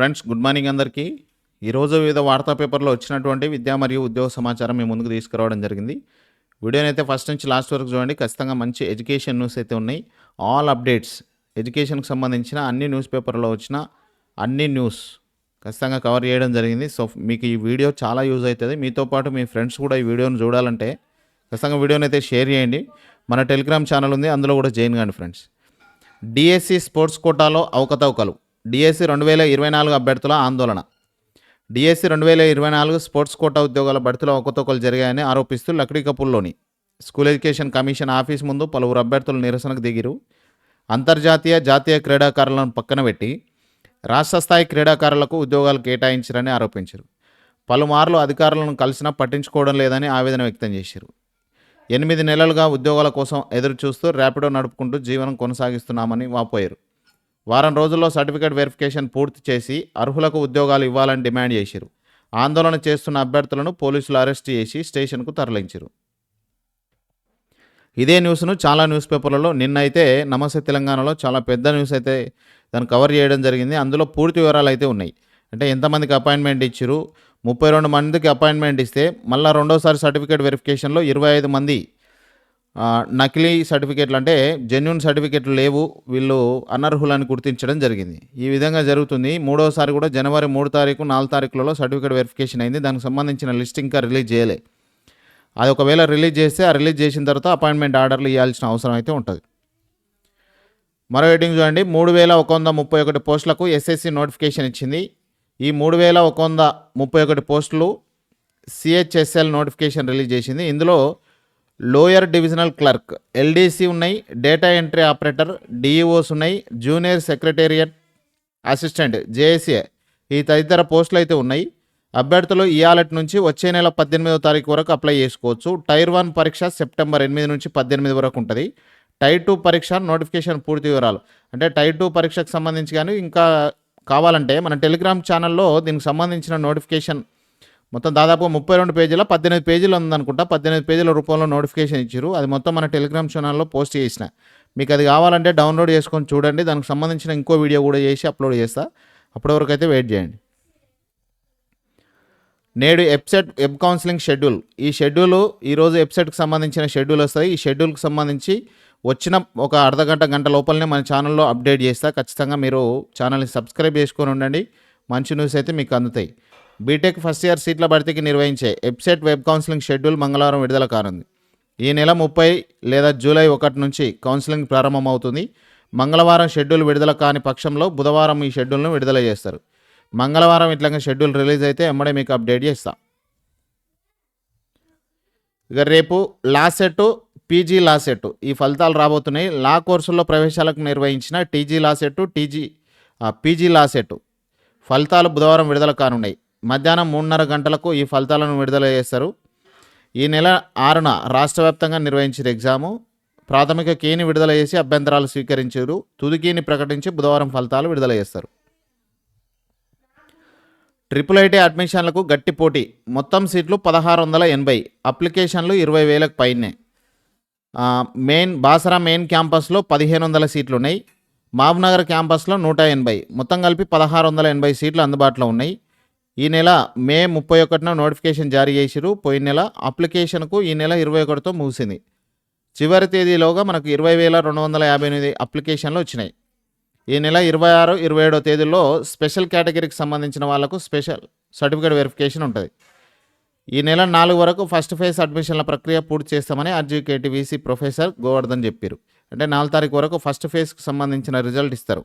Friends good morning అందరికీ. ఈరోజు వివిధ వార్తా పేపర్లో వచ్చినటువంటి విద్యా మరియు ఉద్యోగ సమాచారం మీ ముందుకు తీసుకురావడం జరిగింది. వీడియోని అయితే ఫస్ట్ నుంచి లాస్ట్ వరకు చూడండి. ఖచ్చితంగా మంచి ఎడ్యుకేషన్ న్యూస్ అయితే ఉన్నాయి. ఆల్ అప్డేట్స్ ఎడ్యుకేషన్కి సంబంధించిన అన్ని న్యూస్ పేపర్లో వచ్చిన అన్ని న్యూస్ ఖచ్చితంగా కవర్ చేయడం జరిగింది. సో మీకు ఈ వీడియో చాలా యూజ్ అవుతుంది. మీతో పాటు మీ ఫ్రెండ్స్ కూడా ఈ వీడియోని చూడాలంటే ఖచ్చితంగా వీడియోని అయితే షేర్ చేయండి. మన టెలిగ్రామ్ ఛానల్ ఉంది. అందులో కూడా జాయిన్ కాండి ఫ్రెండ్స్. డిఎస్సి స్పోర్ట్స్ కోటాలో అవకతవకలు. డిఎస్సి రెండు వేల ఇరవై నాలుగు అభ్యర్థుల ఆందోళన. డిఎస్సి రెండు వేల ఇరవై నాలుగు స్పోర్ట్స్ కోటా ఉద్యోగాల భర్తీలో ఒకతొకలు జరిగాయని ఆరోపిస్తూ లక్డీకపూర్లోని స్కూల్ ఎడ్యుకేషన్ కమిషన్ ఆఫీస్ ముందు పలువురు అభ్యర్థులు నిరసనకు దిగిరు. అంతర్జాతీయ జాతీయ క్రీడాకారులను పక్కన పెట్టి రాష్ట్ర స్థాయి క్రీడాకారులకు ఉద్యోగాలు కేటాయించారని ఆరోపించారు. పలుమార్లు అధికారులను కలిసినా పట్టించుకోవడం లేదని ఆవేదన వ్యక్తం చేశారు ఎనిమిది నెలలుగా ఉద్యోగాల కోసం ఎదురు చూస్తూ ర్యాపిడో నడుపుకుంటూ జీవనం కొనసాగిస్తున్నామని వాపోయారు. వారం రోజుల్లో సర్టిఫికేట్ వెరిఫికేషన్ పూర్తి చేసి అర్హులకు ఉద్యోగాలు ఇవ్వాలని డిమాండ్ చేశారు ఆందోళన చేస్తున్న అభ్యర్థులను పోలీసులు అరెస్ట్ చేసి స్టేషన్కు తరలించారు. ఇదే న్యూస్ను చాలా న్యూస్ పేపర్లలో నిన్నైతే నమస్తే తెలంగాణలో చాలా పెద్ద న్యూస్ అయితే దాన్ని కవర్ చేయడం జరిగింది. అందులో పూర్తి వివరాలు అయితే ఉన్నాయి. అంటే ఎంతమందికి అపాయింట్మెంట్ ఇచ్చారు? ముప్పై రెండు మందికి అపాయింట్మెంట్ ఇస్తే మళ్ళీ రెండోసారి సర్టిఫికేట్ వెరిఫికేషన్లో ఇరవై ఐదు మంది నకిలీ సర్టిఫికేట్లు అంటే జెన్యున్ సర్టిఫికేట్లు లేవు వీళ్ళు అనర్హులని గుర్తించడం జరిగింది. ఈ విధంగా జరుగుతుంది. మూడోసారి కూడా జనవరి మూడు తారీఖు నాలుగు తారీఖులలో సర్టిఫికేట్ వెరిఫికేషన్ అయింది. దానికి సంబంధించిన లిస్ట్ ఇంకా రిలీజ్ చేయలే. అది ఒకవేళ రిలీజ్ చేస్తే ఆ రిలీజ్ చేసిన తర్వాత అపాయింట్మెంట్ ఆర్డర్లు ఇవ్వాల్సిన అవసరం అయితే ఉంటుంది. మరో హెడ్డింగ్ చూడండి. మూడు వేల ఒక వంద ముప్పై ఒకటి పోస్టులకు ఎస్ఎస్సి నోటిఫికేషన్ ఇచ్చింది. ఈ మూడు వేల ఒక వంద ముప్పై ఒకటి పోస్టులు సిహెచ్ఎస్ఎల్ నోటిఫికేషన్ రిలీజ్ చేసింది. ఇందులో లోయర్ డివిజనల్ క్లర్క్ ఎల్డీసీ ఉన్నాయి డేటా ఎంట్రీ ఆపరేటర్ డిఈఓస్ ఉన్నాయి జూనియర్ సెక్రటేరియట్ అసిస్టెంట్ జేఏసీఏ ఈ తదితర పోస్టులు అయితే ఉన్నాయి. అభ్యర్థులు ఇయాలటి నుంచి వచ్చే నెల పద్దెనిమిదో తారీఖు వరకు అప్లై చేసుకోవచ్చు. టైర్ వన్ పరీక్ష సెప్టెంబర్ ఎనిమిది నుంచి పద్దెనిమిది వరకు ఉంటుంది. టైర్ టూ పరీక్ష నోటిఫికేషన్ పూర్తి వివరాలు. అంటే టైర్ టూ పరీక్షకు సంబంధించి కానీ ఇంకా కావాలంటే మన టెలిగ్రామ్ ఛానల్లో దీనికి సంబంధించిన నోటిఫికేషన్ మొత్తం దాదాపు ముప్పై రెండు పేజీల పద్దెనిమిది పేజీలు ఉందనుకుంటా. పద్దెనిమిది పేజీల రూపంలో నోటిఫికేషన్ ఇచ్చారు అది మొత్తం మన టెలిగ్రామ్ ఛానల్లో పోస్ట్ చేసిన. మీకు అది కావాలంటే డౌన్లోడ్ చేసుకొని చూడండి. దానికి సంబంధించిన ఇంకో వీడియో కూడా చేసి అప్లోడ్ చేస్తా. అప్పటి వరకు అయితే వెయిట్ చేయండి. నేడు వెబ్సైట్ వెబ్ కౌన్సిలింగ్ షెడ్యూల్ ఈ షెడ్యూల్ ఈరోజు వెబ్సైట్కి సంబంధించిన షెడ్యూల్ వస్తుంది ఈ షెడ్యూల్కి సంబంధించి వచ్చిన ఒక అర్ధ గంట గంట లోపలనే మన ఛానల్లో అప్డేట్ చేస్తా. ఖచ్చితంగా మీరు ఛానల్ని సబ్స్క్రైబ్ చేసుకొని ఉండండి. మంచి న్యూస్ అయితే మీకు అందుతాయి. బీటెక్ ఫస్ట్ ఇయర్ సీట్ల భర్తీకి నిర్వహించే వెబ్సైట్ వెబ్ కౌన్సిలింగ్ షెడ్యూల్ మంగళవారం విడుదల కానుంది. ఈ నెల ముప్పై లేదా జూలై ఒకటి నుంచి కౌన్సిలింగ్ ప్రారంభమవుతుంది. మంగళవారం షెడ్యూల్ విడుదల కాని పక్షంలో బుధవారం ఈ షెడ్యూల్ను విడుదల చేస్తారు. మంగళవారం ఇట్లా షెడ్యూల్ రిలీజ్ అయితే ఎమ్మడే మీకు అప్డేట్ చేస్తాం. ఇక రేపు లాసెట్ పీజీ లా ఈ ఫలితాలు రాబోతున్నాయి. లా కోర్సుల్లో ప్రవేశాలకు నిర్వహించిన TG LAWCET TG PG LAWCET ఫలితాలు బుధవారం విడుదల కానున్నాయి. మధ్యాహ్నం మూడున్నర గంటలకు ఈ ఫలితాలను విడుదల చేస్తారు. ఈ నెల ఆరున రాష్ట్ర వ్యాప్తంగా నిర్వహించిన ఎగ్జాము ప్రాథమిక కీని విడుదల చేసి అభ్యంతరాలు స్వీకరించారు. తుది కీని ప్రకటించి బుధవారం ఫలితాలు విడుదల చేస్తారు. ట్రిపుల్ ఐటీ అడ్మిషన్లకు గట్టి పోటీ. మొత్తం సీట్లు పదహారు వందల ఎనభై. అప్లికేషన్లు ఇరవై వేలకు పైనే. మెయిన్ బాసరా మెయిన్ క్యాంపస్లో పదిహేను వందల సీట్లు ఉన్నాయి. మహబూబ్నగర్ క్యాంపస్లో నూట ఎనభై. మొత్తం కలిపి పదహారు వందల ఎనభై సీట్లు అందుబాటులో ఉన్నాయి. ఈ నెల మే ముప్పై ఒకటిన నోటిఫికేషన్ జారీ చేసిరు పోయిన నెల అప్లికేషన్కు ఈ నెల ఇరవై ఒకటితో ముగిసింది. చివరి తేదీలోగా మనకు ఇరవై వేల రెండు వందల యాభై ఎనిమిది అప్లికేషన్లు వచ్చినాయి. ఈ నెల ఇరవై ఆరు ఇరవై ఏడో తేదీల్లో స్పెషల్ కేటగిరీకి సంబంధించిన వాళ్ళకు స్పెషల్ సర్టిఫికేట్ వెరిఫికేషన్ ఉంటుంది. ఈ నెల నాలుగు వరకు ఫస్ట్ ఫేజ్ అడ్మిషన్ల ప్రక్రియ పూర్తి చేస్తామని అడ్జుకేటి ప్రొఫెసర్ గోవర్ధన్ చెప్పారు అంటే నాలుగు తారీఖు వరకు ఫస్ట్ ఫేజ్కి సంబంధించిన రిజల్ట్ ఇస్తారు.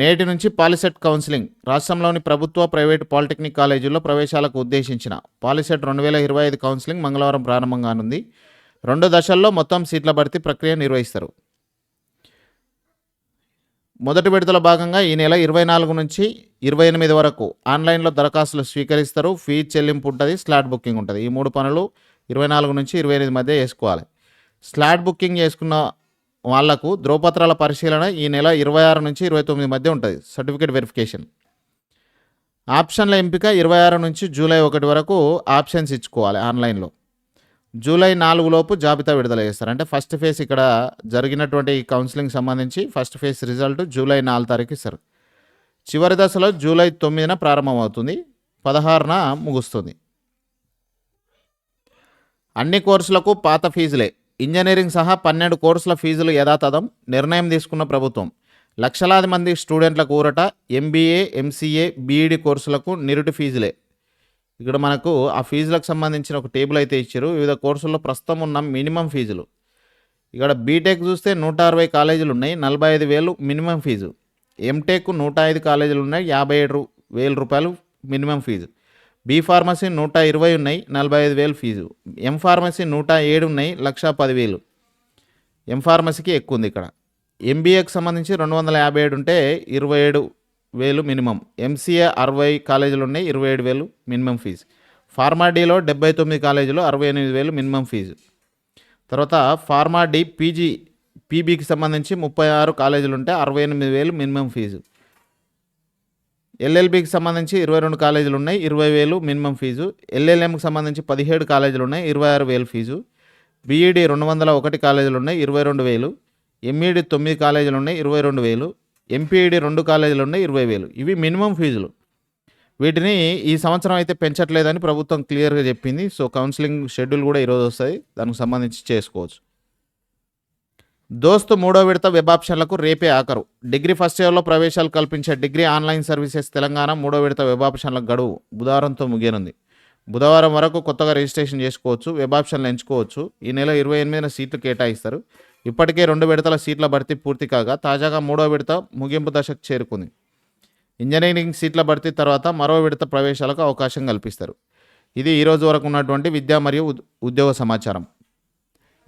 నేటి నుంచి పాలిసెట్ కౌన్సిలింగ్ రాష్ట్రంలోని ప్రభుత్వ ప్రైవేటు పాలిటెక్నిక్ కాలేజీల్లో ప్రవేశాలకు ఉద్దేశించిన పాలిసెట్ రెండు వేల ఇరవై ఐదు కౌన్సిలింగ్ మంగళవారం ప్రారంభంగానుంది. రెండు దశల్లో మొత్తం సీట్ల భర్తీ ప్రక్రియ నిర్వహిస్తారు. మొదటి విడతల భాగంగా ఈ నెల ఇరవై నాలుగు నుంచి ఇరవై ఎనిమిది వరకు ఆన్లైన్లో దరఖాస్తులు స్వీకరిస్తారు. ఫీ చెల్లింపు ఉంటుంది స్లాట్ బుకింగ్ ఉంటుంది. ఈ మూడు పనులు ఇరవై నాలుగు నుంచి ఇరవై ఎనిమిది మధ్య చేసుకోవాలి స్లాట్ బుకింగ్ చేసుకున్న వాళ్ళకు ధ్రువపత్రాల పరిశీలన ఈ నెల ఇరవై ఆరు నుంచి ఇరవై తొమ్మిది మధ్య ఉంటుంది సర్టిఫికేట్ వెరిఫికేషన్ ఆప్షన్ల ఎంపిక ఇరవై ఆరు నుంచి జూలై ఒకటి వరకు ఆప్షన్స్ ఇచ్చుకోవాలి ఆన్లైన్లో. జూలై నాలుగు లోపు జాబితా విడుదల చేస్తారు. అంటే ఫస్ట్ ఫేజ్ ఇక్కడ జరిగినటువంటి ఈ కౌన్సిలింగ్ సంబంధించి ఫస్ట్ ఫేజ్ రిజల్ట్ జూలై నాలుగు తారీఖు ఇస్తారు. చివరి దశలో జూలై తొమ్మిదిన ప్రారంభమవుతుంది పదహారున ముగుస్తుంది. అన్ని కోర్సులకు పాత ఫీజులే. ఇంజనీరింగ్ సహా పన్నెండు కోర్సుల ఫీజులు యథాతథం నిర్ణయం తీసుకున్న ప్రభుత్వం. లక్షలాది మంది స్టూడెంట్ల కూరట ఎంబీఏ ఎంసీఏ బీఈడి కోర్సులకు నిరుటి ఫీజులే. ఇక్కడ మనకు ఆ ఫీజులకు సంబంధించిన ఒక టేబుల్ అయితే ఇచ్చారు. వివిధ కోర్సుల్లో ప్రస్తుతం ఉన్న మినిమం ఫీజులు. ఇక్కడ బీటెక్ చూస్తే నూట అరవై కాలేజీలు ఉన్నాయి నలభై ఐదు వేలు మినిమం ఫీజు. ఎంటెక్ నూట ఐదు కాలేజీలు ఉన్నాయి యాభై ఏడు వేల రూపాయలు మినిమం ఫీజు. బీ ఫార్మసీ నూట ఇరవై ఉన్నాయి నలభై ఐదు వేలు ఫీజు. ఎం ఫార్మసీ నూట ఏడు ఉన్నాయి లక్ష పదివేలు. ఎం ఫార్మసీకి ఎక్కువ ఉంది ఇక్కడ. ఎంబీఏకి సంబంధించి రెండు వందల యాభై ఏడు ఉంటే ఇరవై ఏడు వేలు మినిమం. ఎంసీఏ అరవై కాలేజీలు ఉన్నాయి ఇరవై ఏడు వేలు మినిమం ఫీజు. ఫార్మా డీలో డెబ్బై తొమ్మిది కాలేజీలు అరవై ఎనిమిది వేలు మినిమం ఫీజు. తర్వాత ఫార్మా డి పీజీ పీబీకి సంబంధించి ముప్పై ఆరు కాలేజీలు ఉంటే అరవై ఎనిమిది వేలు మినిమం ఫీజు. ఎల్ఎల్బికి సంబంధించి ఇరవై రెండు కాలేజీలు ఉన్నాయి ఇరవై వేలు మినిమం ఫీజు. ఎల్ఎల్ఎంకి సంబంధించి పదిహేడు కాలేజీలు ఉన్నాయి ఇరవై ఆరు వేలు ఫీజు. బీఈడి రెండు వందల ఒకటి కాలేజీలు ఉన్నాయి ఇరవై రెండు వేలు. ఎంఈడి తొమ్మిది కాలేజీలు ఉన్నాయి ఇరవై రెండు వేలు. ఎంపీఈడి రెండు కాలేజీలు ఉన్నాయి ఇరవై వేలు. ఇవి మినిమం ఫీజులు. వీటిని ఈ సంవత్సరం అయితే పెంచట్లేదని ప్రభుత్వం క్లియర్గా చెప్పింది. సో కౌన్సిలింగ్ షెడ్యూల్ కూడా ఈరోజు వస్తుంది దానికి సంబంధించి చేసుకోవచ్చు. దోస్తు మూడో విడత వెబ్ ఆప్షన్లకు రేపే ఆఖరు. డిగ్రీ ఫస్ట్ ఇయర్లో ప్రవేశాలు కల్పించే డిగ్రీ ఆన్లైన్ సర్వీసెస్ తెలంగాణ మూడో విడత వెబ్ ఆప్షన్ల గడువు బుధవారంతో ముగియనుంది. బుధవారం వరకు కొత్తగా రిజిస్ట్రేషన్ చేసుకోవచ్చు వెబ్ ఆప్షన్లు ఎంచుకోవచ్చు. ఈ నెల ఇరవై ఎనిమిదిన సీట్లు కేటాయిస్తారు. ఇప్పటికే రెండు విడతల సీట్ల భర్తీ పూర్తి కాగా తాజాగా మూడో విడత ముగింపు దశకు చేరుకుంది. ఇంజనీరింగ్ సీట్ల భర్తీ తర్వాత మరో విడత ప్రవేశాలకు అవకాశం కల్పిస్తారు. ఇది ఈరోజు వరకు ఉన్నటువంటి విద్య మరియు ఉద్యోగ సమాచారం.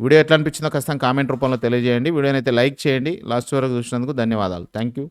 వీడియో ఎట్లా అనిపించిందో ఖచ్చితంగా కామెంట్ రూపంలో తెలియజేయండి. వీడియోని అయితే లైక్ చేయండి. లాస్ట్ వరకు చూసినందుకు ధన్యవాదాలు. Thank you